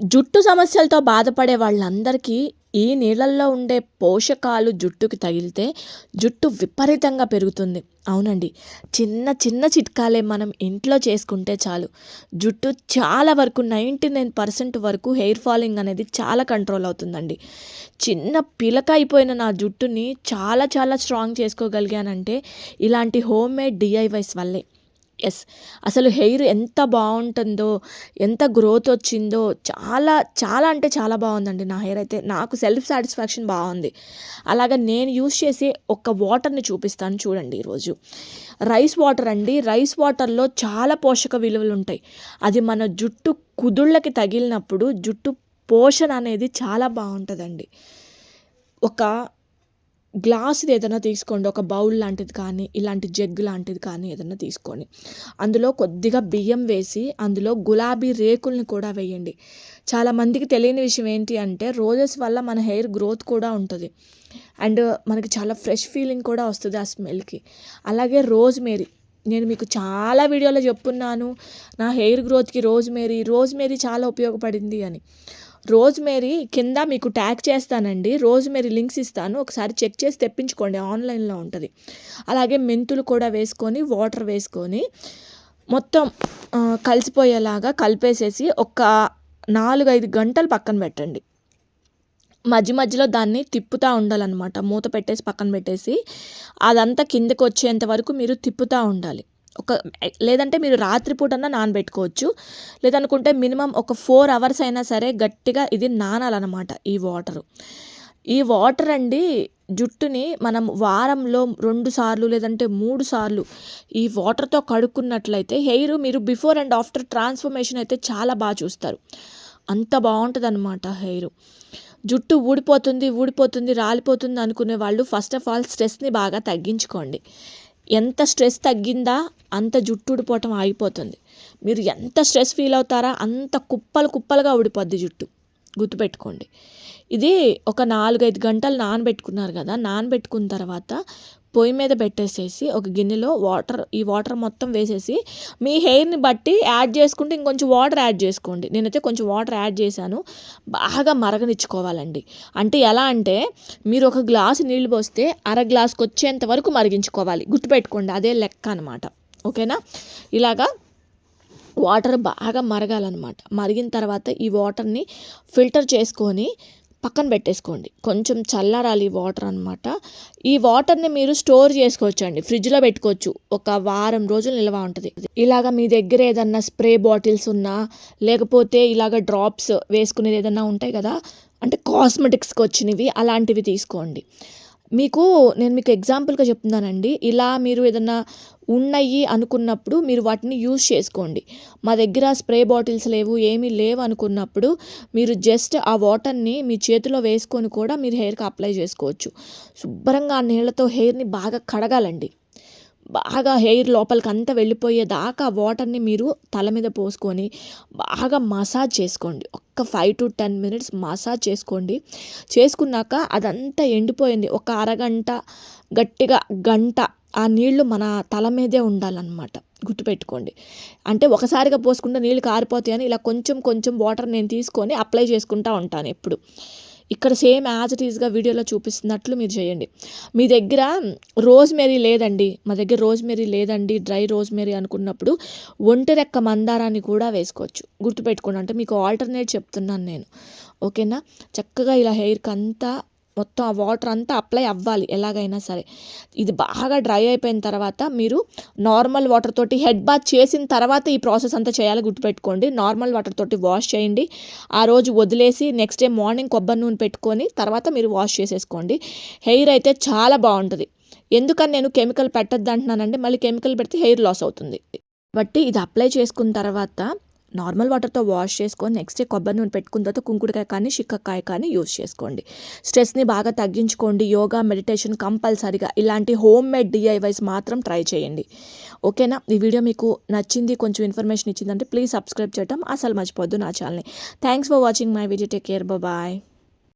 జుట్టు సమస్యలతో బాధపడే వాళ్ళందరికీ ఈ నీళ్ళల్లో ఉండే పోషకాలు జుట్టుకి తగిలితే జుట్టు విపరీతంగా పెరుగుతుంది. అవునండి. చిన్న చిన్న చిట్కాలే మనం ఇంట్లో చేసుకుంటే చాలు. జుట్టు చాలా వరకు నైంటీ నైన్ పర్సెంట్ వరకు హెయిర్ ఫాలింగ్ అనేది చాలా కంట్రోల్ అవుతుందండి. చిన్న పిలక అయిపోయిన నా జుట్టుని చాలా చాలా స్ట్రాంగ్ చేసుకోగలిగానంటే ఇలాంటి హోమ్ మేడ్ డిఐవైస్ వల్లే. ఎస్ అసలు హెయిర్ ఎంత బాగుంటుందో ఎంత గ్రోత్ వచ్చిందో చాలా చాలా అంటే చాలా బాగుందండి నా హెయిర్ అయితే. నాకు సెల్ఫ్ సాటిస్ఫాక్షన్ బాగుంది. అలాగే నేను యూస్ చేసే ఒక వాటర్ని చూపిస్తాను చూడండి ఈరోజు. రైస్ వాటర్ అండి. రైస్ వాటర్లో చాలా పోషక విలువలు ఉంటాయి. అది మన జుట్టు కుదుళ్ళకి తగిలినప్పుడు జుట్టు పోషణ అనేది చాలా బాగుంటుందండి. ఒక గ్లాస్ది ఏదైనా తీసుకోండి ఒక బౌల్ లాంటిది కానీ ఇలాంటి జగ్ లాంటిది కానీ ఏదైనా తీసుకోండి. అందులో కొద్దిగా బియ్యం వేసి అందులో గులాబీ రేకుల్ని కూడా వేయండి. చాలామందికి తెలియని విషయం ఏంటి అంటే రోజెస్ వల్ల మన హెయిర్ గ్రోత్ కూడా ఉంటుంది. అండ్ మనకి చాలా ఫ్రెష్ ఫీలింగ్ కూడా వస్తుంది ఆ స్మెల్కి. అలాగే రోజ్ మేరీ నేను మీకు చాలా వీడియోలో చెప్పున్నాను నా హెయిర్ గ్రోత్కి రోజ్ మేరీ రోజ్ మేరీ చాలా ఉపయోగపడింది అని. రోజ్మేరీ కింద మీకు ట్యాగ్ చేస్తానండి. రోజ్మేరీ లింక్స్ ఇస్తాను. ఒకసారి చెక్ చేసి తెప్పించుకోండి. ఆన్లైన్లో ఉంటుంది. అలాగే మెంతులు కూడా వేసుకొని వాటర్ వేసుకొని మొత్తం కలిసిపోయేలాగా కలిపేసేసి ఒక నాలుగు ఐదు గంటలు పక్కన పెట్టండి. మధ్య మధ్యలో దాన్ని తిప్పుతూ ఉండాలన్నమాట. మూత పెట్టేసి పక్కన పెట్టేసి అదంతా కిందకి వచ్చేంత వరకు మీరు తిప్పుతూ ఉండాలి. ఒక లేదంటే మీరు రాత్రిపూటన్నా నానబెట్టుకోవచ్చు. లేదనుకుంటే మినిమం ఒక ఫోర్ అవర్స్ అయినా సరే గట్టిగా ఇది నానాలన్నమాట ఈ వాటరు. ఈ వాటర్ అండి జుట్టుని మనం వారంలో రెండు సార్లు లేదంటే మూడు సార్లు ఈ వాటర్తో కడుక్కున్నట్లయితే హెయిర్ మీరు బిఫోర్ అండ్ ఆఫ్టర్ ట్రాన్స్ఫర్మేషన్ అయితే చాలా బాగా చూస్తారు. అంత బాగుంటుంది అనమాట హెయిర్. జుట్టు ఊడిపోతుంది ఊడిపోతుంది రాలిపోతుంది అనుకునే వాళ్ళు ఫస్ట్ ఆఫ్ ఆల్ స్ట్రెస్ని బాగా తగ్గించుకోండి. ఎంత స్ట్రెస్ తగ్గిందా అంత జుట్టు ఊడిపోవటం ఆగిపోతుంది. మీరు ఎంత స్ట్రెస్ ఫీల్ అవుతారా అంత కుప్పలు కుప్పలుగా ఊడిపోద్ది జుట్టు. గుర్తుపెట్టుకోండి. ఇది ఒక నాలుగైదు గంటలు నానబెట్టుకున్నారు కదా నానబెట్టుకున్న తర్వాత పొయ్యి మీద పెట్టేసేసి ఒక గిన్నెలో వాటర్ ఈ వాటర్ మొత్తం వేసేసి మీ హెయిర్ని బట్టి యాడ్ చేసుకుంటే ఇంకొంచెం వాటర్ యాడ్ చేసుకోండి. నేనైతే కొంచెం వాటర్ యాడ్ చేశాను. బాగా మరగనిచ్చుకోవాలండి. అంటే ఎలా అంటే మీరు ఒక గ్లాసు నీళ్ళు పోస్తే అర గ్లాస్కి వచ్చేంత వరకు మరిగించుకోవాలి. గుర్తుపెట్టుకోండి అదే లెక్క అనమాట ఓకేనా? ఇలాగా వాటర్ బాగా మరగాలన్నమాట. మరిగిన తర్వాత ఈ వాటర్ని ఫిల్టర్ చేసుకొని పక్కన పెట్టేసుకోండి. కొంచెం చల్లారాలి వాటర్ అనమాట ఈ వాటర్ని మీరు స్టోర్ చేసుకోవచ్చు అండి ఫ్రిడ్జ్లో పెట్టుకోవచ్చు. ఒక వారం రోజులు నిల్వ ఉంటుంది. ఇలాగ మీ దగ్గర ఏదన్నా స్ప్రే బాటిల్స్ ఉన్నా లేకపోతే ఇలాగ డ్రాప్స్ వేసుకునేది ఏదన్నా ఉంటాయి కదా? అంటే కాస్మెటిక్స్కి వచ్చినవి అలాంటివి తీసుకోండి. మీకు నేను మీకు ఎగ్జాంపుల్గా చెప్తున్నానండి. ఇలా మీరు ఏదన్నా ఉన్నాయి అనుకున్నప్పుడు మీరు వాటిని యూస్ చేసుకోండి. మా దగ్గర స్ప్రే బాటిల్స్ లేవు ఏమీ లేవు అనుకున్నప్పుడు మీరు జస్ట్ ఆ వాటర్ని మీ చేతిలో వేసుకొని కూడా మీరు హెయిర్కి అప్లై చేసుకోవచ్చు. శుభ్రంగా ఆ నీళ్ళతో హెయిర్ని బాగా కడగాలండి. బాగా హెయిర్ లోపలికి అంతా వెళ్ళిపోయేదాకా వాటర్ని మీరు తల మీద పోసుకొని బాగా మసాజ్ చేసుకోండి. ఒక్క five to ten minutes massage చేసుకోండి. చేసుకున్నాక అదంతా ఎండిపోయింది. ఒక అరగంట గట్టిగా గంట ఆ నీళ్ళు మన తల మీదే ఉండాలన్నమాట. గుర్తుపెట్టుకోండి. అంటే ఒకసారిగా పోసుకుంటే నీళ్ళు కారిపోతాయని ఇలా కొంచెం కొంచెం వాటర్ నేను తీసుకొని అప్లై చేసుకుంటూ ఉంటాను ఎప్పుడు. ఇక్కడ సేమ్ యాజ్ ఇట్ ఈస్గా వీడియోలో చూపిస్తున్నట్లు మీరు చేయండి. మీ దగ్గర రోజ్మెరీ లేదండి. మా దగ్గర రోజ్మెరీ లేదండి డ్రై రోజ్మెరీ అనుకున్నప్పుడు ఒంటరెక్క మందారాన్ని కూడా వేసుకోవచ్చు. గుర్తుపెట్టుకోండి అంటే మీకు ఆల్టర్నేట్ చెప్తున్నాను నేను. ఓకేనా? చక్కగా ఇలా హెయిర్కి అంతా మొత్తం ఆ వాటర్ అంతా అప్లై అవ్వాలి ఎలాగైనా సరే. ఇది బాగా డ్రై అయిపోయిన తర్వాత మీరు నార్మల్ వాటర్ తోటి హెడ్ బాత్ చేసిన తర్వాత ఈ ప్రాసెస్ అంతా చేయాలి గుర్తుపెట్టుకోండి. నార్మల్ వాటర్ తోటి వాష్ చేయండి. ఆ రోజు వదిలేసి నెక్స్ట్ డే మార్నింగ్ కొబ్బరి నూనె పెట్టుకొని తర్వాత మీరు వాష్ చేసేసుకోండి. హెయిర్ అయితే చాలా బాగుంటుంది. ఎందుకని నేను కెమికల్ పెట్టద్దు అంటున్నానంటే మళ్ళీ కెమికల్ పెడితే హెయిర్ లాస్ అవుతుంది. బట్టి ఇది అప్లై చేసుకున్న తర్వాత నార్మల్ వాటర్తో వాష్ చేసుకొని నెక్స్ట్ డే కొబ్బరి నూనె పెట్టుకున్న తర్వాత కుంకుడుకాయ కానీ చిక్కకాయ కానీ యూస్ చేసుకోండి. స్ట్రెస్ని బాగా తగ్గించుకోండి. యోగా మెడిటేషన్ కంపల్సరిగా ఇలాంటి హోమ్ మేడ్ డిఐవైస్ మాత్రం ట్రై చేయండి. ఓకేనా? ఈ వీడియో మీకు నచ్చింది కొంచెం ఇన్ఫర్మేషన్ ఇచ్చిందంటే ప్లీజ్ సబ్స్క్రైబ్ చేయడం అసలు మర్చిపోద్దు నా ఛానల్ని. Thanks for watching my video. Take care. Bye.